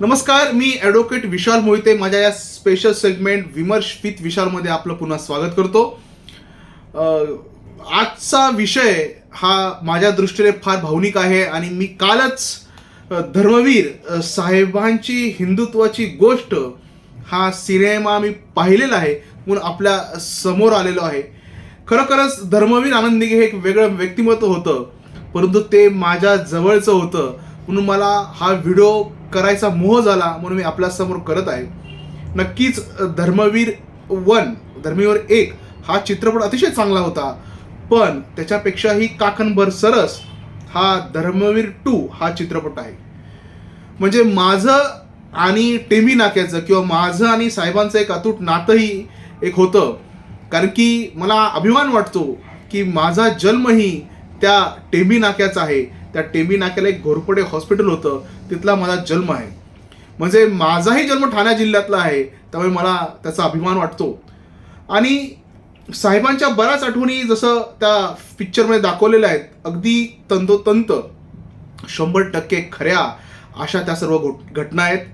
नमस्कार मी ॲडव्होकेट विशाल मोहिते. माझ्या या स्पेशल सेगमेंट विमर्श विथ विशालमध्ये आपलं पुन्हा स्वागत करतो. आजचा विषय हा माझ्या दृष्टीने फार भावनिक आहे आणि मी कालच धर्मवीर साहेबांची हिंदुत्वाची गोष्ट हा सिनेमा मी पाहिलेला आहे म्हणून आपल्यासमोर आलेलो आहे. खरोखरच धर्मवीर आनंद हे एक वेगळं व्यक्तिमत्व होतं परंतु ते माझ्या जवळचं होतं म्हणून मला हा व्हिडिओ करायचा मोह झाला म्हणून मी आपल्यासमोर करत आहे. नक्कीच धर्मवीर वन धर्मवीर एक हा चित्रपट अतिशय चांगला होता. पण त्याच्यापेक्षाही काकणभर सरस हा धर्मवीर टू हा चित्रपट आहे. म्हणजे माझं आणि टेमी नाक्याचं किंवा माझं आणि साहेबांचं एक अतूट नातंही एक होतं. कारण की मला अभिमान वाटतो की माझा जन्मही त्या टेंबी नाक्याचा आहे. त्या टेंबी नाक्याला एक घोरपडे हॉस्पिटल होतं. तिथला माझा जन्म आहे. म्हणजे माझाही जन्म ठाणे जिल्ह्यातला आहे त्यामुळे मला त्याचा अभिमान वाटतो. आणि साहेबांच्या बऱ्याच आठवणी जसं त्या पिक्चरमध्ये दाखवलेल्या आहेत अगदी तंतोतंत शंभर टक्के खऱ्या अशा त्या सर्व घटना आहेत.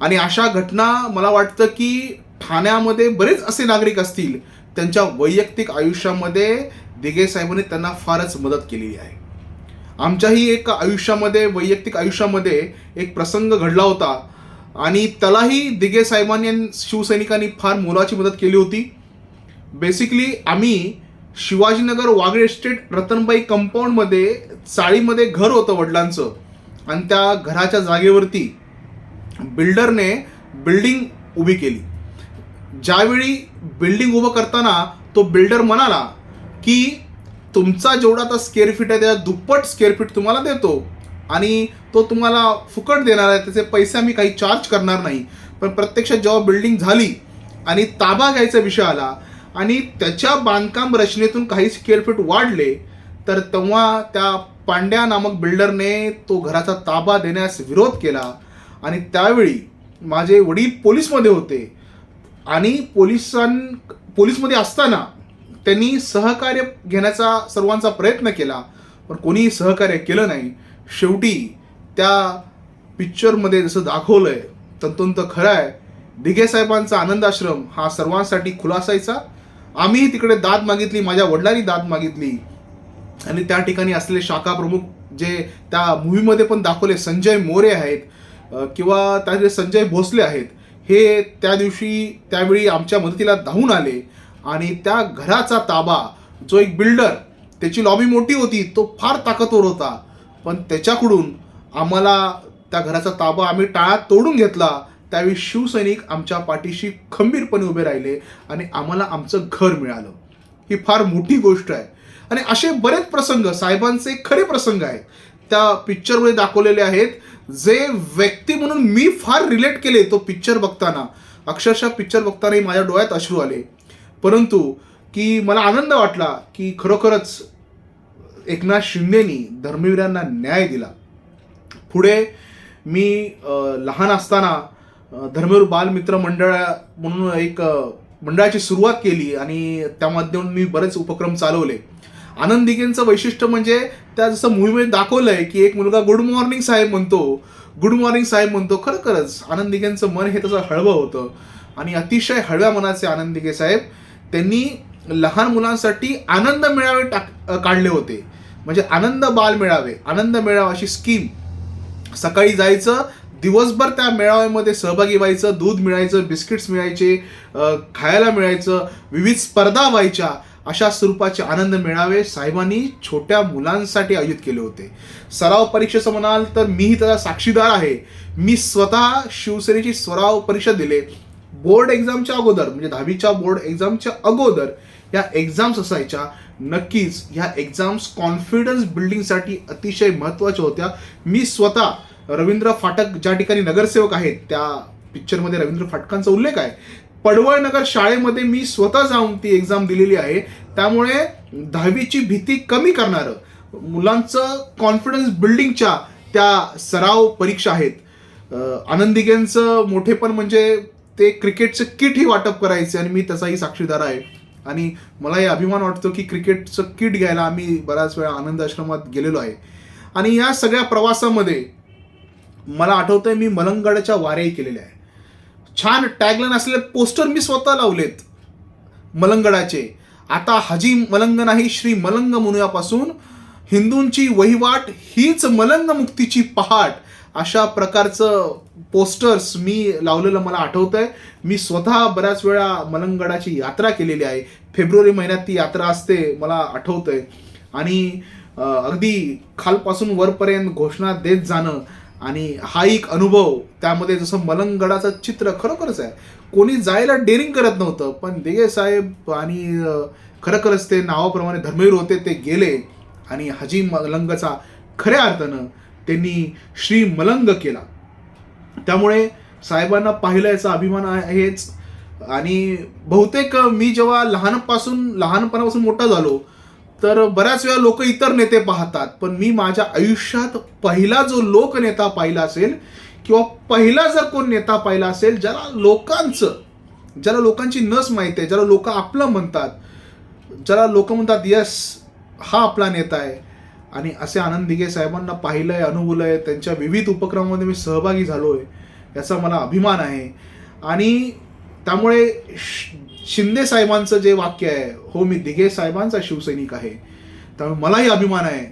आणि अशा घटना मला वाटतं की ठाण्यामध्ये बरेच असे नागरिक असतील त्यांच्या वैयक्तिक आयुष्यामध्ये दिगे साहेबांनी त्यांना फारच मदत केलेली आहे. आमच्याही एक आयुष्यामध्ये वैयक्तिक आयुष्यामध्ये एक प्रसंग घडला होता. आणि त्यालाही दिगे साहेबांनी आणि शिवसैनिकांनी फार मोलाची मदत केली होती. बेसिकली आम्ही शिवाजीनगर वागळे एस्टेट रतनबाई कंपाऊंडमध्ये चाळीमध्ये घर होतं वडिलांचं. आणि त्या घराच्या जागेवरती बिल्डरने बिल्डिंग उभी केली. ज्यावेळी बिल्डिंग उभं करताना तो बिल्डर म्हणाला की तुमचा जेवढा आता स्केअर फीट आहे त्या दुप्पट स्केअर फीट तुम्हाला देतो. आणि तो तुम्हाला फुकट देणार आहे त्याचे पैसे आम्ही काही चार्ज करणार नाही. पण प्रत्यक्षात जेव्हा बिल्डिंग झाली आणि ताबा घ्यायचा विषय आला आणि त्याच्या बांधकाम रचनेतून काही स्क्वेअर फीट वाढले तर तेव्हा त्या पांड्या नामक बिल्डरने तो घराचा ताबा देण्यास विरोध केला. आणि त्यावेळी माझे वडील पोलीसमध्ये होते. आणि पोलिसां पोलीसमध्ये असताना त्यांनी सहकार्य घेण्याचा सर्वांचा प्रयत्न केला पण कोणीही सहकार्य केलं नाही. शेवटी त्या पिक्चरमध्ये जसं दाखवलंय तंतोंत खरं आहे दिघे साहेबांचा आनंदाश्रम हा सर्वांसाठी खुला असायचा आम्हीही तिकडे दाद मागितली माझ्या वडिलांनी दाद मागितली. आणि त्या ठिकाणी असलेले शाखा प्रमुख जे त्या मूवीमध्ये पण दाखवले संजय मोरे आहेत किंवा त्याचे संजय भोसले आहेत हे त्या दिवशी त्यावेळी आमच्या मदतीला धावून आले. आणि त्या घराचा ताबा जो एक बिल्डर त्याची लॉबी मोठी होती तो फार ताकदवर होता. पण त्याच्याकडून आम्हाला त्या घराचा ताबा आम्ही टाळ्यात तोडून घेतला. त्यावेळी शिवसैनिक आमच्या पाठीशी खंबीरपणे उभे राहिले आणि आम्हाला आमचं घर मिळालं. ही फार मोठी गोष्ट आहे. आणि असे बरेच प्रसंग साहेबांचे खरे प्रसंग आहेत. त्या पिक्चरमध्ये दाखवलेले आहेत. जे व्यक्ती म्हणून मी फार रिलेट केले तो पिक्चर बघताना. अक्षरशः पिक्चर बघतानाही माझ्या डोळ्यात अश्रू आले. परंतु की मला आनंद वाटला की खरोखरच एकनाथ शिंदेनी धर्मवीरांना न्याय दिला. पुढे मी लहान असताना धर्मवीर बालमित्र मंडळ म्हणून एक मंडळाची सुरुवात केली आणि त्या माध्यमातून मी बरेच उपक्रम चालवले. आनंद दिघेंचं वैशिष्ट्य म्हणजे त्या जसं मूवीमध्ये दाखवलंय की एक मुलगा गुड मॉर्निंग साहेब म्हणतो गुड मॉर्निंग साहेब म्हणतो खरं खरंच आनंद दिघेंचं मन हे तसं हळवं होतं. आणि अतिशय हळव्या मनाचे आनंद दिघे साहेब त्यांनी लहान मुलांसाठी आनंद मेळावे टाक काढले होते. म्हणजे आनंद बाल मेळावे आनंद मेळावा अशी स्कीम सकाळी जायचं दिवसभर त्या मेळाव्यामध्ये सहभागी व्हायचं दूध मिळायचं बिस्किट्स मिळायचे खायला मिळायचं विविध स्पर्धा व्हायच्या अशा स्वरूपाचे आनंद मेळावे साहेबांनी छोट्या मुलांसाठी आयोजित केले होते. सराव परीक्षेचं म्हणाल तर मीही त्याचा साक्षीदार आहे. मी स्वतः शिवसेनेची सराव परीक्षा दिले. बोर्ड एक्झामच्या अगोदर म्हणजे दहावीच्या बोर्ड एक्झामच्या अगोदर या एक्झाम्स असायच्या नक्कीच ह्या एक्झाम्स कॉन्फिडन्स बिल्डिंगसाठी अतिशय महत्त्वाच्या होत्या. मी स्वतः रवींद्र फाटक ज्या ठिकाणी नगरसेवक आहेत त्या पिक्चरमध्ये रवींद्र फाटकांचा उल्लेख आहे. पडवळ नगर शाळेमध्ये मी स्वतः जाऊन ती एक्झाम दिलेली आहे. त्यामुळे दहावीची भीती कमी करणारं मुलांचं कॉन्फिडन्स बिल्डिंगच्या त्या सराव परीक्षा आहेत. अं, आनंदिकेंचं मोठेपण म्हणजे ते क्रिकेटचं किटही वाटप करायचे आणि मी त्याचाही साक्षीदार आहे. आणि मलाही अभिमान वाटतो की क्रिकेटचं किट घ्यायला आम्ही बऱ्याच वेळा आनंद आश्रमात गेलेलो आहे. आणि या सगळ्या प्रवासामध्ये मला आठवतंय मी मलंगडाच्या वाऱ्याही केलेल्या आहे. छान टॅगलाईन असलेले पोस्टर मी स्वतः लावलेत मलंगडाचे. आता हाजी मलंग नाही श्री मलंग म्हणूयापासून. हिंदूंची वहिवाट हीच मलंग मुक्तीची पहाट. अशा प्रकारचं पोस्टर्स मी लावलेलं मला आठवतंय. मी स्वतः बऱ्याच वेळा मलंगडाची यात्रा केलेली आहे. फेब्रुवारी महिन्यात ती यात्रा असते मला आठवतंय. आणि अगदी खालपासून वरपर्यंत घोषणा देत जाणं आणि हा एक अनुभव त्यामध्ये जसं मलंगडाचं चित्र खरोखरच आहे. कोणी जायला डेअरिंग करत नव्हतं पण देगे साहेब आणि खरोखरच ते नावाप्रमाणे धर्मवीर होते ते गेले. आणि हजी मलंगचा खऱ्या अर्थानं त्यांनी श्री मलंग केला. त्यामुळे साहेबांना पाहिलं याचा अभिमान आहेच. आणि बहुतेक मी जेव्हा लहानपासून लहानपणापासून मोठा झालो तर बऱ्याच वेळा लोक इतर नेते पाहतात पण मी माझ्या आयुष्यात पहिला जो लोकनेता पाहिला असेल किंवा पहिला जर कोण नेता पाहिला असेल ज्याला लोकांचं ज्याला लोकांची नस माहिती आहे ज्याला लोक आपलं म्हणतात ज्याला लोक म्हणतात यस हा आपला नेता आहे. आणि असे आनंद दिघे साहेबांना पाहिलं आहे अनुभवलं आहे त्यांच्या विविध उपक्रमामध्ये मी सहभागी झालो आहे याचा मला अभिमान आहे. आणि त्यामुळे शिंदे साहेबांचं जे वाक्य आहे हो मी दिघे साहेबांचा शिवसैनिक आहे. त्यामुळे मलाही अभिमान आहे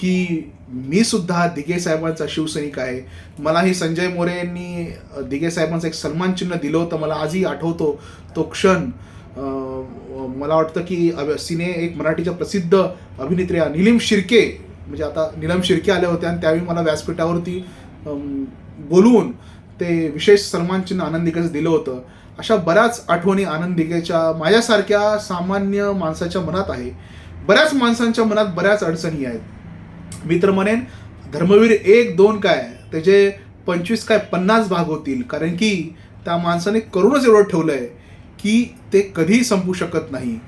की मी सुद्धा दिघे साहेबांचा शिवसैनिक आहे. मलाही संजय मोरे यांनी दिघे साहेबांचं एक सन्मान चिन्ह दिलं होतं. मला आजही आठवतो तो क्षण. मला वाटतं की सिने एक मराठीच्या प्रसिद्ध अभिनेत्री निलीम शिर्के म्हणजे आता निलम शिर्के आल्या होत्या आणि त्यावेळी मला व्यासपीठावरती बोलवून ते विशेष सन्मानचिन्ह चिन्ह दिलं होतं. अशा बऱ्याच आठवणी आनंदिकेच्या माझ्यासारख्या सामान्य माणसाच्या मनात आहे. बऱ्याच माणसांच्या मनात बऱ्याच अडचणी आहेत. मी तर म्हणेन धर्मवीर एक दोन काय त्याचे पंचवीस काय पन्नास भाग होतील. कारण की त्या माणसाने करूनच एवढं ठेवलं आहे की ते कधीही संपू शकत नाही.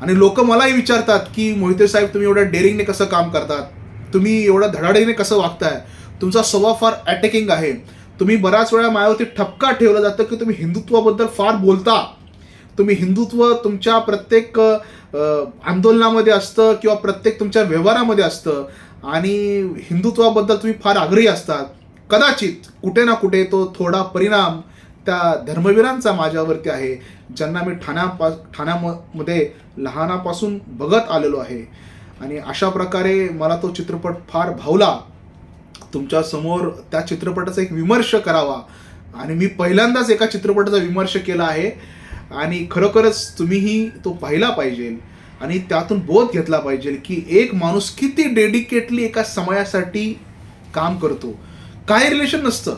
आणि लोक मलाही विचारतात की मोहिते साहेब तुम्ही एवढ्या डेअरिंगने कसं काम करतात? तुम्ही एवढ्या धडाडीने कसं वागताय? तुमचा स्वभाव फार अटॅकिंग आहे. तुम्ही बऱ्याच वेळा मायावरती ठपका ठेवला जातं की तुम्ही हिंदुत्वाबद्दल फार बोलता. तुम्ही हिंदुत्व तुमच्या प्रत्येक आंदोलनामध्ये असतं किंवा प्रत्येक तुमच्या व्यवहारामध्ये असतं. आणि हिंदुत्वाबद्दल तुम्ही फार आग्रही असतात. कदाचित कुठे ना कुठे तो थोडा परिणाम त्या धर्मवीरांचा माझ्यावरती आहे ज्यांना मी ठाण्यापा ठाण्यामध्ये लहानापासून बघत आलेलो आहे. आणि अशा प्रकारे मला तो चित्रपट फार भावला. तुमच्यासमोर त्या चित्रपटाचा एक विमर्श करावा. आणि मी पहिल्यांदाच एका चित्रपटाचा विमर्श केला आहे. आणि खरोखरच तुम्हीही तो पाहिला पाहिजे. आणि त्यातून बोध घेतला पाहिजे की एक माणूस किती डेडिकेटली एका समयासाठी काम करतो. काय रिलेशन नसतं.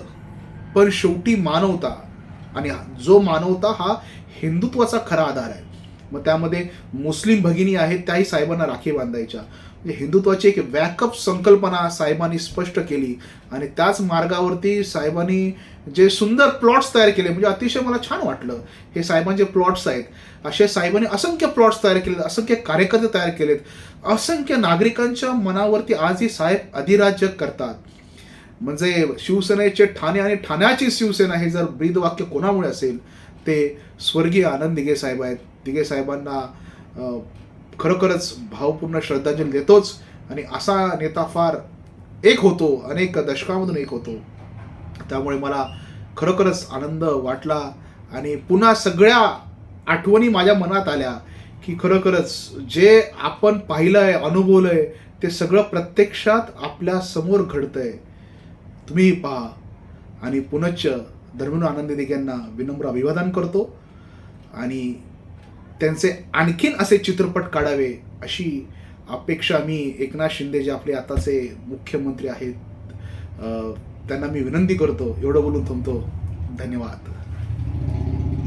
पण शेवटी मानवता आणि जो मानवता हा हिंदुत्वाचा खरा आधार आहे. मग त्यामध्ये मुस्लिम भगिनी आहेत त्याही साहेबांना राखी बांधायच्या. म्हणजे हिंदुत्वाची एक बॅकअप संकल्पना साहेबांनी स्पष्ट केली आणि त्याच मार्गावरती साहेबांनी जे सुंदर प्लॉट्स तयार केले म्हणजे अतिशय मला छान वाटलं. हे साहेबांचे प्लॉट्स आहेत. असे साहेबांनी असंख्य प्लॉट्स तयार केलेत असंख्य कार्यकर्ते तयार केलेत. असंख्य नागरिकांच्या मनावरती आजही साहेब अधिराज्य करतात. म्हणजे शिवसेनेचे ठाणे आणि ठाण्याची शिवसेना हे जर ब्रीद वाक्य कोणामुळे असेल ते स्वर्गीय आनंद दिघे साहेब आहेत. दिघे साहेबांना खरोखरच भावपूर्ण श्रद्धांजली देतोच आणि असा नेता फार एक होतो अनेक दशकामधून एक होतो. त्यामुळे मला खरोखरच आनंद वाटला आणि पुन्हा सगळ्या आठवणी माझ्या मनात आल्या की खरोखरच जे आपण पाहिलं आहे अनुभवलं आहे ते सगळं प्रत्यक्षात आपल्यासमोर घडतंय. तुम्ही पहा. आणि पुनश्च धर्मेंद्र आनंद दिघे यांना विनम्र अभिवादन करतो. आणि त्यांचे आणखीन असे चित्रपट काढावे अशी अपेक्षा मी एकनाथ शिंदे जे आपले आताचे मुख्यमंत्री आहेत त्यांना मी विनंती करतो. एवढं बोलून थांबतो. धन्यवाद.